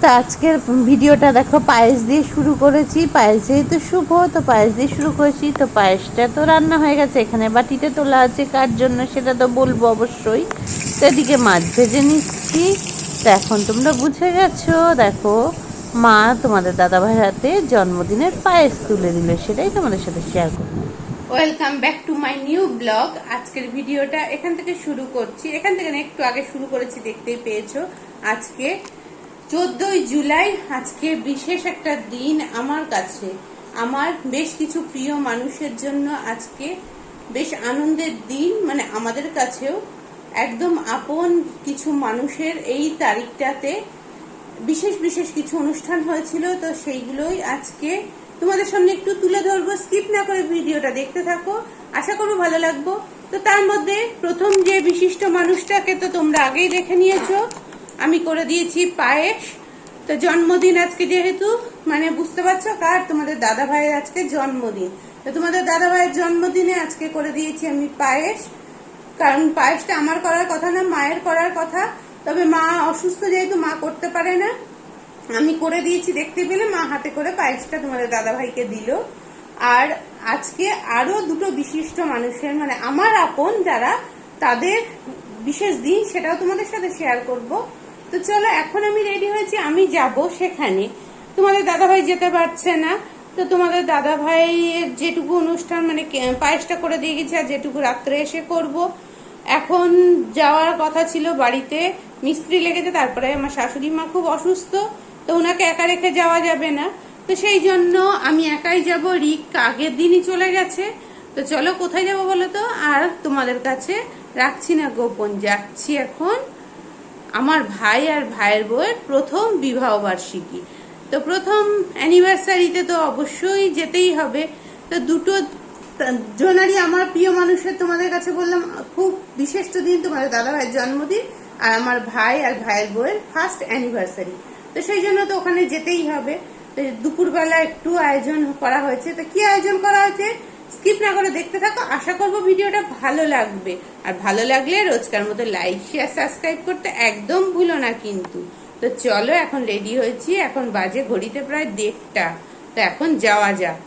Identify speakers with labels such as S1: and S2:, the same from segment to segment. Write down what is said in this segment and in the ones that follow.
S1: তো আজকের ভিডিওটা দেখো, পায়েস দিয়ে শুরু করেছি। পায়েস যেহেতু শুভ, তো পায়েস দিয়ে শুরু করেছি। তো পায়েসটা তো রান্না হয়ে গেছে, এখানে বাটিতে তোলা আছে। কার জন্য সেটা তো বলব অবশ্যই। তো এদিকে মাছ ভেজে নিচ্ছি। তো এখন তোমরা বুঝে গেছো, দেখো, মা তোমাদের দাদা ভাইয়ের হাতে জন্মদিনের পায়েস তুলে দিল, সেটাই তোমাদের সাথে শেয়ার করব।
S2: Welcome back to my new blog আজকের ভিডিওটা এখান থেকে শুরু করছি। এখান থেকে একটু আগে শুরু করেছি, দেখতেই পেয়েছ। আজকে চোদ্দই জুলাই আজকে বিশেষ একটা দিন আমার কাছে। আমার বেশ কিছু প্রিয় মানুষের জন্য আজকে বেশ আনন্দের দিন মানে আমাদের কাছেও। একদম আপন কিছু মানুষের এই তারিখটাতে বিশেষ বিশেষ কিছু অনুষ্ঠান হয়েছিল, তো সেইগুলোই আজকে তোমাদের সামনে একটু তুলে ধরবো। স্কিপ না করে ভিডিওটা দেখতে থাকো। আশা করব ভালো লাগবো। তো তার মধ্যে প্রথম যে বিশিষ্ট মানুষটাকে তো তোমরা আগেই দেখে নিয়েছো আমি করে দিয়েছি পায়েস তো জন্মদিন আজকে যেহেতু মানে বুঝতে পারছ কার? তোমাদের দাদা ভাইয়ের আজকে জন্মদিন। তো তোমাদের দাদা ভাইয়ের জন্মদিনে আজকে করে দিয়েছি আমি পায়েস। কারণ পায়েসটা আমার করার কথা না, মায়ের করার কথা। তবে মা অসুস্থ যেহেতু, মা করতে পারে না। আমি করে দিয়েছি, দেখতে পেলে মা হাতে করে পায়েসটা তোমাদের দাদা ভাইকে দিল। আর আজকে আরও দুটো বিশিষ্ট মানুষের মানে আমার আপন যারা, তাদের বিশেষ দিন সেটাও তোমাদের সাথে শেয়ার করব। তো চলো, এখন আমি রেডি হয়েছি, আমি যাব সেখানে। তোমাদের দাদা ভাই যেতে পারছে না। তো তোমাদের দাদা ভাইয়ের যেটুকু অনুষ্ঠান মানে পায়েসটা করে দিয়ে গেছে আর যেটুকু রাত্রে এসে করব। এখন যাওয়ার কথা ছিল বাড়িতে, মিস্ত্রি লেগেছে, তারপরে আমার শাশুড়ি মা খুব অসুস্থ, তো ওনাকে একা রেখে যাওয়া যাবে না। তো সেই জন্য আমি একাই যাব, রিক আগের দিনই চলে গেছে। তো চলো, কোথায় যাব বলো তো? আর তোমাদের কাছে রাখছি না গোপন, যাচ্ছি এখন। আমার ভাই আর ভাইয়ের বউয়ের প্রথম বিবাহ বার্ষিকী। তো প্রথম অ্যানিভার্সারিতে তো অবশ্যই যেতেই হবে। তো দুটো জনারই আমার প্রিয় মানুষের তোমাদের কাছে বললাম, খুব বিশিষ্ট দিন তোমাদের দাদা ভাইয়ের জন্মদিন আর আমার ভাই আর ভাইয়ের বউয়ের ফার্স্ট অ্যানিভার্সারি তো সেই জন্য তো ওখানে যেতেই হবে। তো দুপুরবেলা একটু আয়োজন করা হয়েছে। তো কি আয়োজন করা হয়েছে? স্কিপ না করে দেখতে থাকো। আশা করব ভিডিওটা ভালো লাগবে। আর ভালো লাগলে রোজকার মতো লাইক শেয়ার সাবস্ক্রাইব করতে একদম ভুলো না কিন্তু। তো চলো এখন রেডি হয়েছি। এখন বাজে ঘড়িতে প্রায় দেড়টা। তো এখন যাওয়া যাক।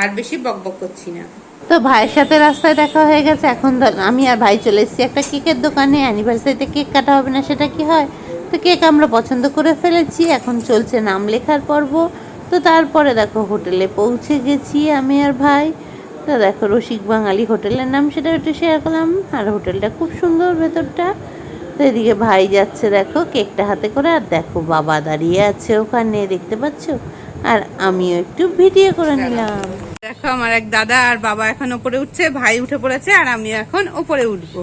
S2: আর বেশি বকবক করছি না।
S1: তো ভাইয়ের সাথে রাস্তায় দেখা হয়ে গেছে। এখন আমি আর ভাই চলে এসেছি একটা কেকের দোকানে। অ্যানিভার্সারিতে কেক কাটা হবে না, সেটা কি হয়? তো কেক আমরা পছন্দ করে ফেলেছি। এখন চলছে নাম লেখার পর্ব। তো তারপরে দেখো হোটেলে পৌঁছে গেছি আমি আর ভাই। তো দেখো রসিক বাঙালি হোটেলের নাম সেটা একটু শেয়ার করলাম। আর হোটেলটা খুব সুন্দর ভেতরটা। তো এদিকে ভাই যাচ্ছে দেখো কেকটা হাতে করে আর দেখো বাবা দাঁড়িয়ে আছে ওখানে দেখতে পাচ্ছ? আর আমিও একটু ভিডিও করে নিলাম।
S2: দেখো আমার এক দাদা আর বাবা এখন ওপরে উঠছে ভাই উঠে পড়েছে আর আমি এখন ওপরে উঠবো।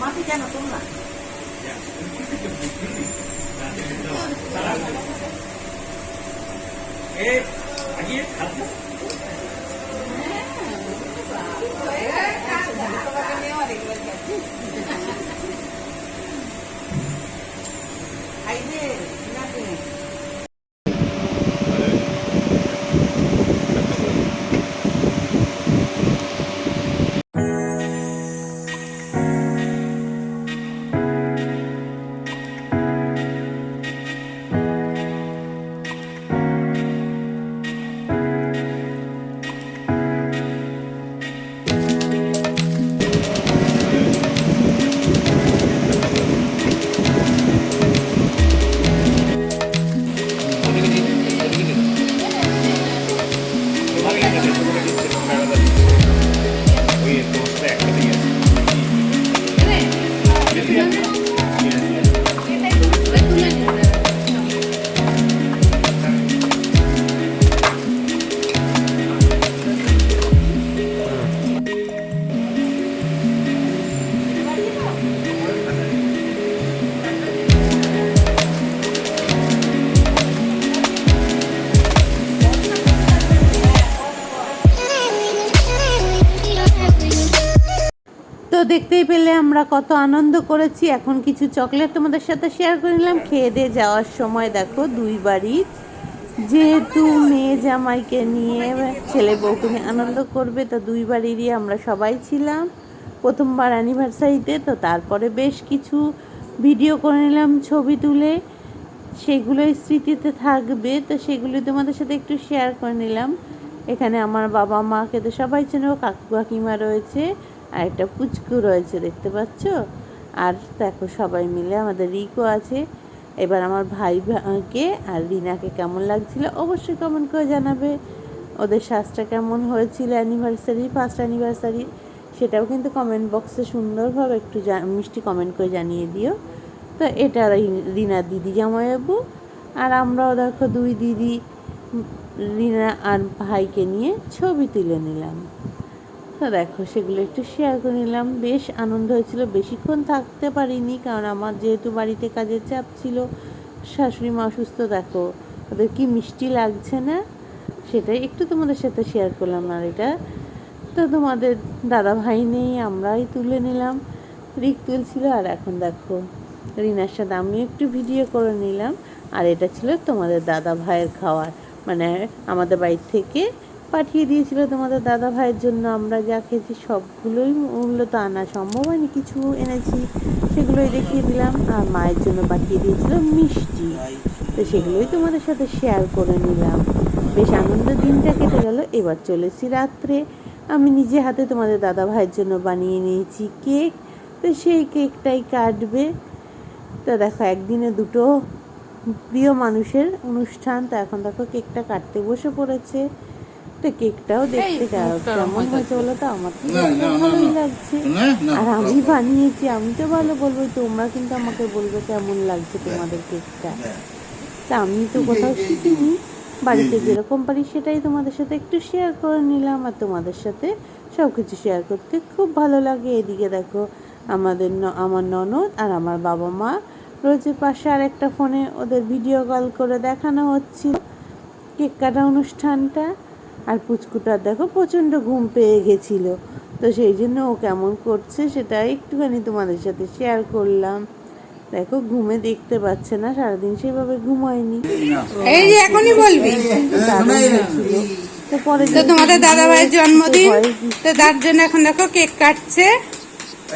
S3: মাটি কেন তোমরা এ আগিয়ে
S1: দেখতেই পেলে আমরা কত আনন্দ করেছি। এখন কিছু চকলেট তোমাদের সাথে শেয়ার করে নিলাম। খেয়ে দিয়ে যাওয়ার সময় দেখো দুই যেহেতু মেয়ে জামাইকে নিয়ে ছেলে বউকে নিয়ে আনন্দ করবে, তো দুই বাড়িরই আমরা সবাই ছিলাম। প্রথমবার অ্যানিভার্সারিতে তো তারপরে বেশ কিছু ভিডিও করে নিলাম ছবি তুলে। সেগুলোই স্মৃতিতে থাকবে, তো সেগুলো তোমাদের সাথে একটু শেয়ার করে নিলাম। এখানে আমার বাবা মাকে তো সবাই চেনো, কাকু কাকিমা রয়েছে। আর একটা পুচকু রয়েছে, দেখতে পাচ্ছ? আর দেখো সবাই মিলে, আমাদের রিকো আছে। এবার আমার ভাই ভাইকে আর রিনাকে কেমন লাগছিল অবশ্যই কমেন্ট করে জানাবে। ওদের সাজটা কেমন হয়েছিল অ্যানিভার্সারি ফার্স্ট অ্যানিভার্সারি সেটাও কিন্তু কমেন্ট বক্সে সুন্দরভাবে একটু মিষ্টি কমেন্ট করে জানিয়ে দিও। তো এটা রি- রিনার দিদি জামাইবাবু। আর আমরাও দেখো দুই দিদি রিনা আর ভাইকে নিয়ে ছবি তুলে নিলাম। দেখো, সেগুলো একটু শেয়ার করে নিলাম। বেশ আনন্দ হয়েছিল। বেশিক্ষণ থাকতে পারিনি, কারণ আমার যেহেতু বাড়িতে কাজের চাপ ছিল, শাশুড়ি মা অসুস্থ, দেখো, ওদের কি মিষ্টি লাগছে না, সেটাই একটু তোমাদের সাথে শেয়ার করলাম। আর এটা তো তোমাদের দাদা ভাই নেই, আমরাই তুলে নিলাম। রিক তুলছিল আর এখন দেখো, রিনার সাথে আমি একটু ভিডিও করে নিলাম। আর এটা ছিল তোমাদের দাদা ভাইয়ের খাওয়ার। মানে আমাদের বাড়ি থেকে পাঠিয়ে দিয়েছিল তোমাদের দাদা ভাইয়ের জন্য। আমরা যা খেয়েছি সবগুলোই মূলত আনা সম্ভব হয়নি। কিছু এনেছি, সেগুলোই দেখিয়ে দিলাম। আর মায়ের জন্য পাঠিয়ে দিয়েছিল মিষ্টি। তো সেগুলোই তোমাদের সাথে শেয়ার করে নিলাম। বেশ আনন্দ দিনটা কেটে গেল। এবার চলেছি রাত্রে। আমি নিজে হাতে তোমাদের দাদা ভাইয়ের জন্য বানিয়ে নিয়েছি কেক। তো সেই কেকটাই কাটবে। তো দেখো, একদিনে দুটো প্রিয় মানুষের অনুষ্ঠান। তো এখন দেখো, কেকটা কাটতে বসে পড়েছে। তো কেকটাও দেখতে কেমন হয়েছে বলো তো? আমার তো
S4: না,
S1: দেখতে
S4: না, না,
S1: ভালোই লাগছে।
S4: না, না,
S1: আর আমি বানিয়েছি আমি তো ভালো বলব তোমরা কিন্তু আমাকে বলবে কেমন লাগছে তোমাদের কেকটা। তা আমি তো কোথাও শিখিনি। বাড়িতে যেরকম পারি সেটাই তোমাদের সাথে একটু শেয়ার করে নিলাম। আর তোমাদের সাথে সব কিছু শেয়ার করতে খুব ভালো লাগে। এদিকে দেখো আমাদের ন- আমার ননদ আর আমার বাবা মা রয়েছে পাশে। আর একটা ফোনে ওদের ভিডিও কল করে দেখানো হচ্ছিল। কেক কাটা অনুষ্ঠানটা। আর পুচকুটার দেখো প্রচণ্ড ঘুম পেয়ে গেছিল। তো সেই জন্য ও কেমন করছে সেটা একটুখানি তোমাদের সাথে শেয়ার করলাম। দেখো ঘুমে দেখতে পাচ্ছে না সারাদিন সেভাবে ঘুমায়নি।
S2: এই যে এখনই বলবি?
S1: তো পরে
S2: তো তোমাদের দাদা ভাইয়ের জন্মদিন। তো তার জন্য এখন দেখো কেক কাটছে।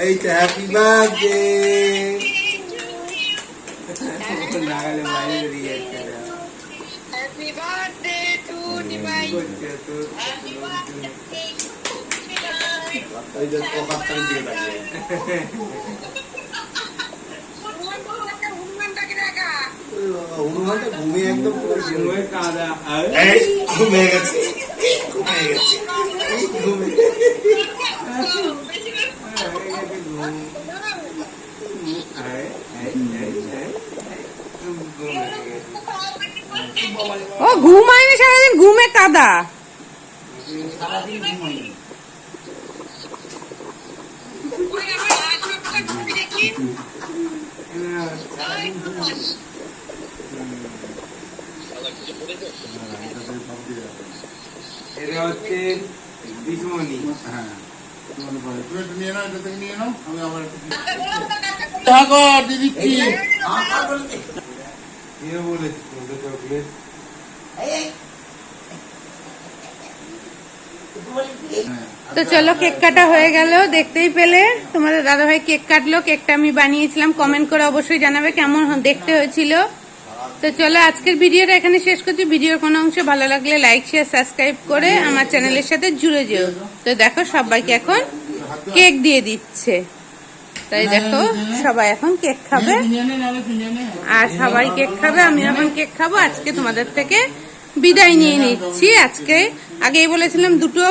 S4: এই তো হ্যাপি বার্থডে হনুমানটা ঘুমিয়ে একদম ঘুমিয়ে কাদা ঘুমিয়ে গেছে ঘুমিয়ে গেছে
S2: ও ঘুমায় না সারাদিন, ঘুমে কাদা
S5: ওই আমার হাসপাতালে ছবি দেখি
S3: এটা হচ্ছে বিসমনি
S4: হ্যাঁ নিয়ে নাও এটা থেকে নিয়ে নাও আমি আবার। টাকা দিয়ে দিচ্ছি
S3: বলে চকলেট।
S2: তো চলো কেক কাটা হয়ে গেল, দেখতেই পেলে। তোমাদের দাদা ভাই কেক কাটলো, কেকটা আমি বানিয়েছিলাম। কমেন্ট করে অবশ্যই জানাবে কেমন দেখতে হয়েছিল। তো চলো আজকের ভিডিওটা এখানে শেষ করছি। ভিডিওর কোনো অংশ ভালো লাগলে লাইক শেয়ার সাবস্ক্রাইব করে আমার চ্যানেলের সাথে জুড়ে যেও। তো দেখো সবাইকে এখন কেক দিয়ে দিচ্ছে। তাই দেখো সবাই এখন কেক খাবে। আর সবাই কেক খাবে আমি এখন কেক খাব। আজকে তোমাদের থেকে বিদায় নিয়ে নিচ্ছি আজকে। আগেই বলেছিলাম দুটো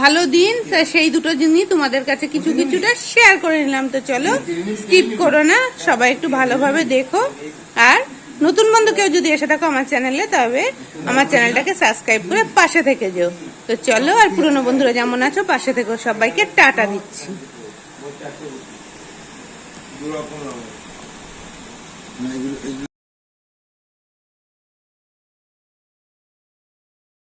S2: ভালো দিন সেই দুটো জিনিস তোমাদের কাছে কিছু কিছুটা শেয়ার করে নিলাম। তো চলো স্কিপ করো না, সবাই একটু ভালোভাবে দেখো। আর নতুন বন্ধু কেউ যদি এসে থাকো আমার চ্যানেলে, তবে আমার চ্যানেলটাকে সাবস্ক্রাইব করে পাশে থেকে যেও। তো চলো, আর পুরনো বন্ধুরা যেমন আছো, পাশে থেকো সবাইকে টাটা দিচ্ছি।